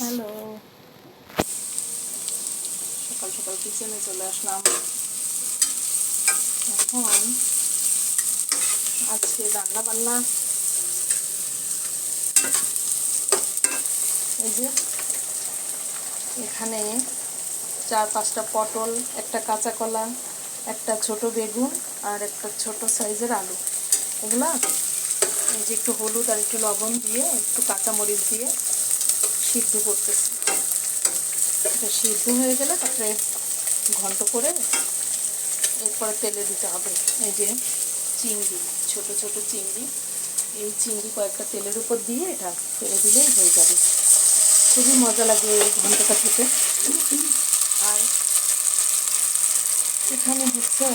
Hello. সকাল সকাল কিচেনে চলে আসলাম। এখন আজকে রান্না বান্না। এই যে এখানে চার পাঁচটা পটল, একটা কাঁচা কলা, একটা ছোট বেগুন আর একটা ছোট সাইজের আলু। এগুলা এই যে একটু হলুদ আর একটু লবণ দিয়ে, একটু কাঁচামরিচ দিয়ে সিদ্ধ করতেছি। এটা সিদ্ধ হয়ে গেলে তারপরে ঘন্ট করে এরপরে তেলে দিতে হবে। এই যে চিংড়ি, ছোট ছোট চিংড়ি। এই চিংড়ি কয়েকটা তেলের উপর দিয়ে এটা তেলে দিলেই হয়ে যাবে। খুবই মজা লাগে এই ঘন্টটা খেতে। আর এখানে হচ্ছে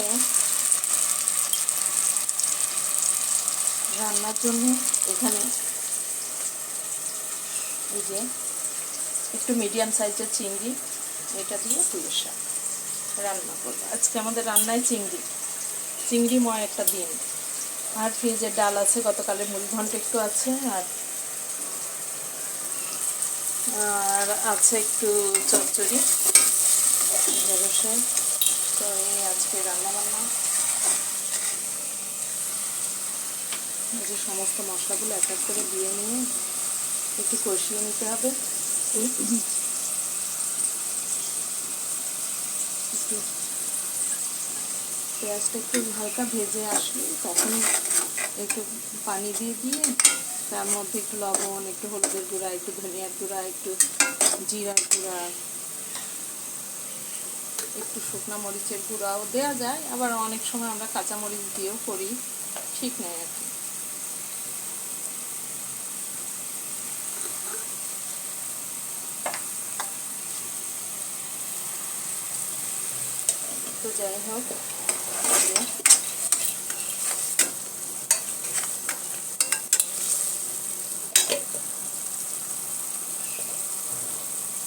রান্নার জন্য এখানে এই যে একটু মিডিয়াম সাইজের চিংড়ি, এটা দিয়ে পুলিশ শাক রান্না করব। আজকে আমাদের রান্নায় চিংড়ি। চিংড়ি ময় একটা দিন আর ফ্রিজের ডাল আছে, গতকালের মুড়ি ঘন্ট একটু আছে, আর আর আছে একটু চচ্চড়ি। ব্যবসায় তো এই আজকে রান্না বান্না যে সমস্ত মশলাগুলো এক এক করে দিয়ে নিয়ে একটু কষিয়ে নিতে হবে। একটু পেঁয়াজটা একটু হালকা ভেজে আসলে তখন একটু পানি দিয়ে দিয়ে তার মধ্যে একটু লবণ একটু হলুদের গুঁড়া একটু ধনিয়ার গুঁড়া একটু জিরার গুঁড়া একটু শুকনা মরিচের গুঁড়াও দেওয়া যায়। আবার অনেক সময় আমরা কাঁচা মরিচ দিয়েও করি ঠিক নেই আর কি। তো যাই হোক।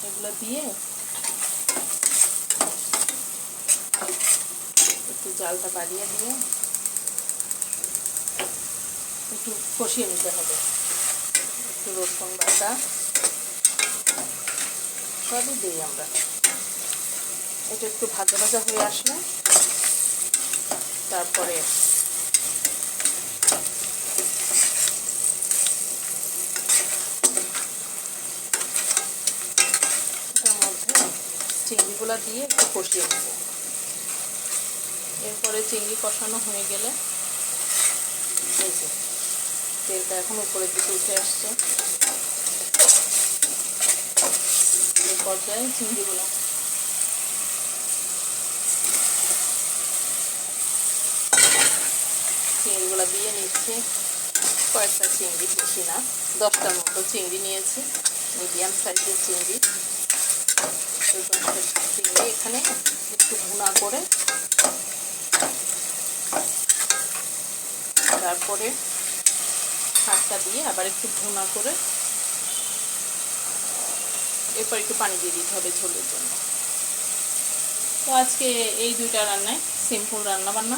এগুলো দিয়ে একটু জালটা বাড়িয়ে দিয়ে একটু কষিয়ে নিতে হবে। একটু রসুন বাটা, সবই দিই আমরা। এটা একটু ভাজা ভাজা হয়ে আসলে। তারপরে এটার মধ্যে চিংড়িগুলো দিয়ে একটু কষিয়ে নেব। এরপরে চিংড়ি কষানো হয়ে গেলে এই যে তেলটা এখন উপরের দিকে উঠে আসছে। এই পর্যায়ে চিংড়িগুলো চিংড়িগুলো দিয়ে নিচ্ছি। কয়েকটা চিংড়ি বেশি না, দশটার মতো চিংড়ি নিয়েছি। মিডিয়াম সাইজের চিংড়ি। চিংড়ি এখানে একটু ভুনা করে তারপরে শাকটা দিয়ে আবার একটু ভুনা করে এরপর একটু পানি দিয়ে দিতে হবে ঝোলের জন্য। তো আজকে এই দুইটা রান্নায় সিম্পল রান্না বান্না